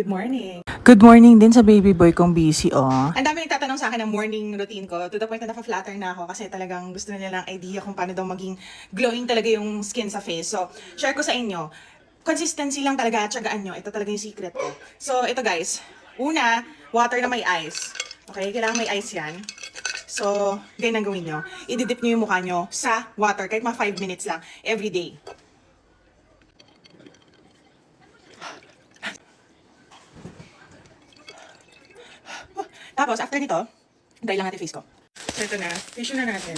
Good morning. Good morning din sa baby boy kong busy, oh. Ang dami nagtatanong sa akin ng morning routine ko to the point na naka-flatter na ako kasi talagang gusto nila ng idea kung paano daw maging glowing talaga yung skin sa face. So, share ko sa inyo. Consistency lang talaga at syagaan nyo. Ito talaga yung secret ko. So, ito guys. Una, water na may ice. Okay? Kailangan may ice yan. So, ganyan ang gawin nyo. Ididip nyo yung mukha nyo sa water kahit mga 5 minutes lang every day. Tapos, after nito, dry lang natin face ko. Ito na. Tissue na natin.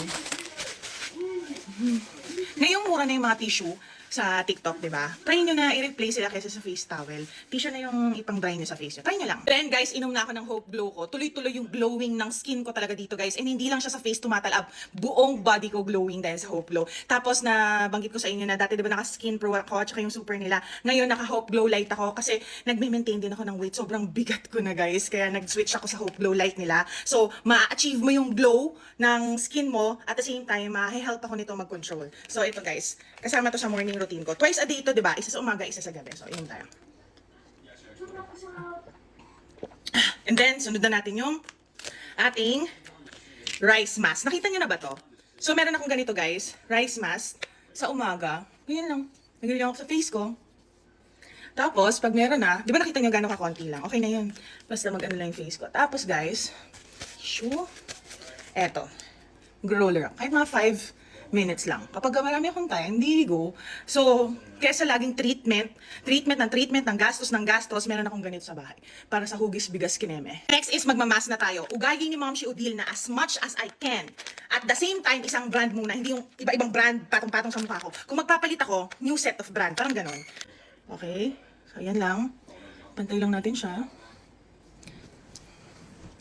Ngayong mura na yung mga tissue sa TikTok, di ba? Try nyo na i-replace sila kaysa sa face towel. Tissue na yung ipang-dry nyo sa face nyo. Try nyo lang. Then guys, inom na ako ng Hope Glow ko. Tuloy-tuloy yung glowing ng skin ko talaga dito guys. And hindi lang siya sa face tumatalab. Buong body ko glowing dahil sa Hope Glow. Tapos na banggit ko sa inyo na dati di ba naka-skin pro ako at yung super nila. Ngayon naka-Hope Glow Light ako kasi nagme-maintain din ako ng weight. Sobrang bigat ko na guys. Kaya nag-switch ako sa Hope Glow Light nila. So, ma-achieve mo yung glow ng skin mo at the same time, ma-help ako nito mag-control. So, ito guys. Kasama to sa morning routine ko. Twice a day ito, di ba? Isa sa umaga, isa sa gabi. So, yun tayo. And then, sunod na natin yung ating rice mask. Nakita niyo na ba to? So, meron akong ganito guys. Rice mask. Sa umaga. Ganyan lang. Naglagay ako sa face ko. Tapos, pag meron na, di ba nakita niyo gano'ng kakonti lang? Okay na yun. Basta mag-ano lang yung face ko. Tapos guys, tissue. Eto. Roller. Kahit mga 5 minutes lang. Kapag marami akong time, diligo. So, kesa laging treatment, treatment ng treatment, ng gastos ng gastos, meron akong ganito sa bahay. Para sa hugis bigas kineme. Next is magmamas na tayo. Ugayin ni Ma'am si Odile na as much as I can. At the same time, isang brand muna. Hindi yung iba-ibang brand patong-patong sa mukha ko. Kung magpapalit ako, new set of brand. Parang ganon. Okay. So, ayan lang. Pantay lang natin siya.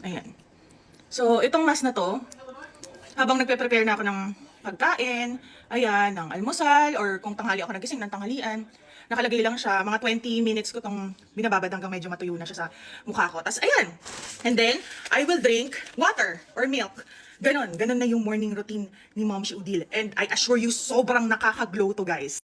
Ayan. So, itong mask na to, habang nagpe-prepare na ako ng pagkain, ayan, ng almusal, or kung tanghali ako nagising ng tanghalian, nakalagay lang siya, mga 20 minutes ko itong binababad hanggang medyo matuyo na siya sa mukha ko. Tapos, ayan. And then, I will drink water or milk. Ganon, ganon na yung morning routine ni Mom Udil. And I assure you, sobrang nakaka-glow to guys.